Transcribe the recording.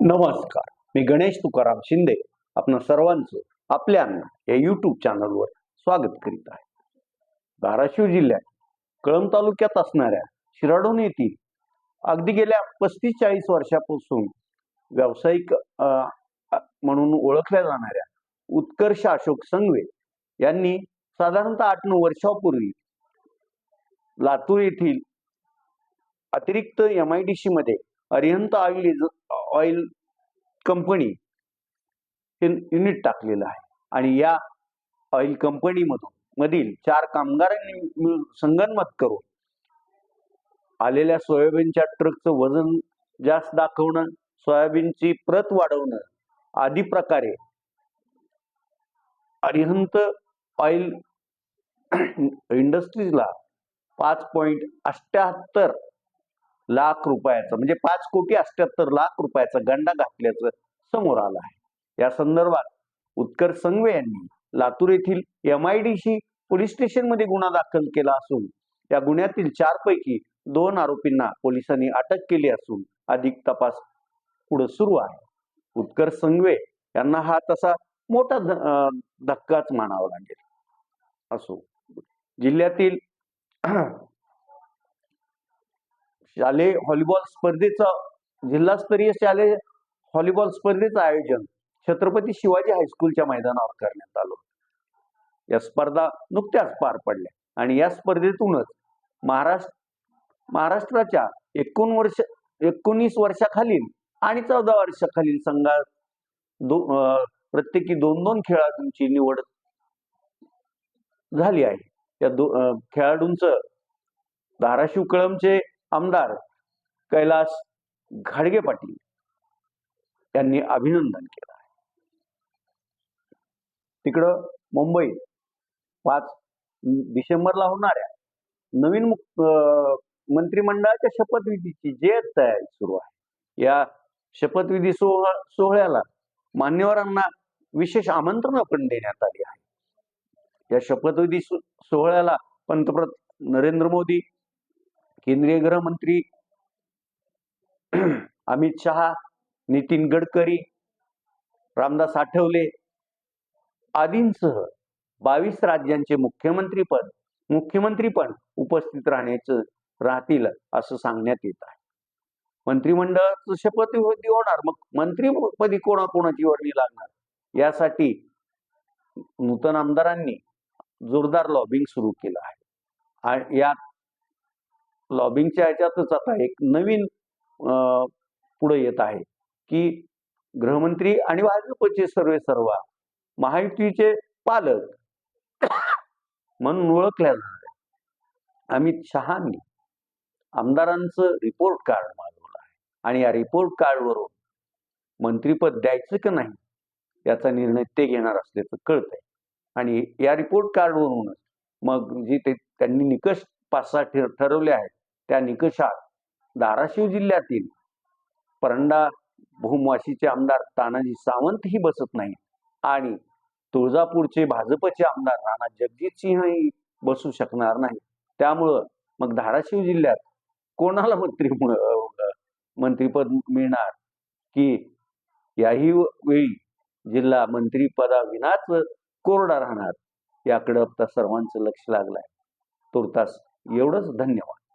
नमस्कार. मी गणेश तुकाराम शिंदे. आपण सर्वांचं आपल्या या युट्यूब चॅनलवर स्वागत करीत आहे. धाराशिव जिल्ह्यात कळंब तालुक्यात असणाऱ्या शिराडोन येथील अगदी गेल्या पस्तीस चाळीस वर्षापासून व्यावसायिक अं, म्हणून ओळखल्या जाणाऱ्या उत्कर्ष अशोक संघवे यांनी साधारणतः आठ नऊ वर्षापूर्वी लातूर येथील अतिरिक्त एम आय डी सी मध्ये अरिहंत ऑइल ऑइल कंपनी हे युनिट टाकलेलं आहे. आणि या ऑइल कंपनीमधून मधील चार कामगारांनी मिळून संगनमत करून आलेल्या सोयाबीनच्या ट्रकचं वजन जास्त दाखवणं सोयाबीनची प्रत वाढवणं आदी प्रकारे अरिहंत ऑइल इंडस्ट्रीजला पाच पॉईंट अष्ट्याहत्तर लाख रुपयाचं म्हणजे पाच कोटी अष्ट्याहत्तर लाख रुपयाचा गंडा घातल्याचं समोर आलं आहे. या संदर्भात उत्कर्ष संघवे यांनी लातूर येथील M I D C police स्टेशनमध्ये गुन्हा दाखल केला असून या गुन्ह्यातील चार पैकी दोन आरोपींना पोलिसांनी अटक केली असून अधिक तपास पुढे सुरू आहे. उत्कर्ष संघवे यांना हा तसा मोठा धक्काच मानावा लागेल. असो. जिल्ह्यातील शालेय व्हॉलीबॉल स्पर्धेचं जिल्हास्तरीय शालेय व्हॉलीबॉल स्पर्धेचं आयोजन छत्रपती शिवाजी हायस्कूलच्या मैदानावर करण्यात आलं या स्पर्धा नुकत्याच पार पडल्या आणि या स्पर्धेतूनच महाराष्ट्र महाराष्ट्राच्या एकोण वर्ष एकोणीस वर्षाखालील आणि चौदा वर्षाखालील संघात दो अं, प्रत्येकी दोन दोन खेळाडूंची निवड झाली आहे. या दो अं, खेळाडूंचं धाराशिव कळमचे आमदार कैलास घाडगे पाटील यांनी अभिनंदन केलं आहे. तिकडं मुंबई पाच डिसेंबरला होणाऱ्या नवीन मंत्रिमंडळाच्या शपथविधीची जे तयारी सुरू आहे या शपथविधी सोहळा सोहळ्याला मान्यवरांना विशेष आमंत्रण पण देण्यात आली आहे. या शपथविधी सोहळ्याला पंतप्रधान नरेंद्र मोदी केंद्रीय गृहमंत्री अमित शहा नितीन गडकरी रामदास आठवले आदींसह बावीस राज्यांचे मुख्यमंत्री पद मुख्यमंत्री पण उपस्थित राहण्याचं राहतील असं सांगण्यात येत आहे. मंत्रिमंडळाचं शपथविधी होणार मग मंत्रीपदी कोणाकोणाची वर्णी लागणार? यासाठी नूतन आमदारांनी जोरदार लॉबिंग सुरू केलं आहे. आणि यात लॉबिंगच्या ह्याच्यातच आता एक नवीन पुढे येत आहे की गृहमंत्री आणि भाजपचे सर्वे सर्वा महायुतीचे पालक म्हणून ओळखल्या जाणार अमित शहानी आमदारांचं रिपोर्ट कार्ड मागवलं आहे. आणि या रिपोर्ट कार्डवरून मंत्रीपद द्यायचं का नाही याचा निर्णय ते घेणार असल्याचं कळतंय. आणि या रिपोर्ट कार्डवरूनच मग जे ते त्यांनी निकष पाच सहा ठरवले आहेत त्या निकषात धाराशिव जिल्ह्यातील परंडा भूमवाशीचे आमदार तानाजी सावंतही बसत नाही आणि तुळजापूरचे भाजपचे आमदार राणा जगजितसिंहही बसू शकणार नाही त्यामुळं मग धाराशिव जिल्ह्यात कोणाला मंत्री मंत्रीपद मिळणार? की याही वेळी जिल्हा मंत्रीपदाविनाच कोरडा राहणार? याकडे आता सर्वांचं लक्ष लागलंय. तुर्तास एवढंच. धन्यवाद.